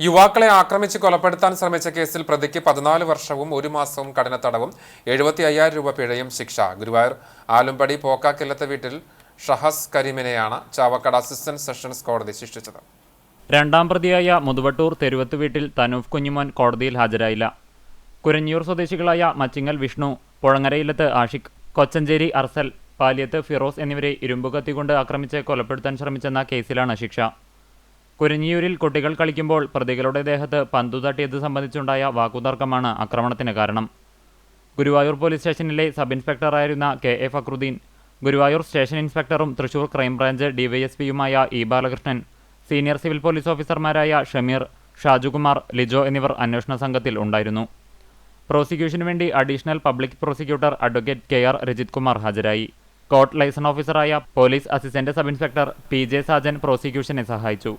യുവാക്കളെ ആക്രമിച്ച് കൊലപ്പെടുത്താൻ ശ്രമിച്ച കേസിൽ പ്രതിക്ക് പതിനാല് വർഷവും ഒരു മാസവും കഠിന തടവും എഴുപത്തി അയ്യായിരം രൂപ പിഴയും ശിക്ഷ. ഗുരുവായൂർ ആലുംപടി പോക്കാക്കില്ലത്തെ വീട്ടിൽ ഷഹസ് കരീമിനെയാണ് ചാവക്കാട് അസിസ്റ്റന്റ് സെഷൻസ് കോടതി ശിക്ഷിച്ചത്. രണ്ടാം പ്രതിയായ മുതുവട്ടൂർ തെരുവത്ത് വീട്ടിൽ തനൂഫ് കുഞ്ഞുമോൻ കോടതിയിൽ ഹാജരായില്ല. കുരഞ്ഞൂർ സ്വദേശികളായ മച്ചിങ്ങൽ വിഷ്ണു പുഴങ്ങരയിലത്ത് ആഷിഖ് കൊച്ചഞ്ചേരി അർസൽ പാലിയത്ത് ഫിറോസ് എന്നിവരെ ഇരുമ്പുകത്തി കൊണ്ട് ആക്രമിച്ച് കൊലപ്പെടുത്താൻ ശ്രമിച്ചെന്ന കേസിലാണ് ശിക്ഷ. കുരഞ്ഞിയൂരിൽ കുട്ടികൾ കളിക്കുമ്പോൾ പ്രതികളുടെ ദേഹത്ത് പന്തു തട്ടിയത് സംബന്ധിച്ചുണ്ടായ വാക്കുതർക്കമാണ് ആക്രമണത്തിന് കാരണം. ഗുരുവായൂർ പോലീസ് സ്റ്റേഷനിലെ sub ഇൻസ്പെക്ടറായിരുന്ന K A Fakruddin Guruvayur station ഇൻസ്പെക്ടറും Thrissur crime branch ഡിവൈഎസ്പിയുമായ E Balakrishnan senior civil police ഓഫീസർമാരായ ഷമീർ ഷാജുകുമാർ ലിജോ എന്നിവർ അന്വേഷണ സംഘത്തിൽ ഉണ്ടായിരുന്നു. പ്രോസിക്യൂഷനു വേണ്ടി additional public prosecutor advocate K R Rajith Kumar ഹാജരായി. കോർട്ട് ലൈസൺ ഓഫീസറായ police assistant sub inspector P J Sajan പ്രോസിക്യൂഷനെ സഹായിച്ചു.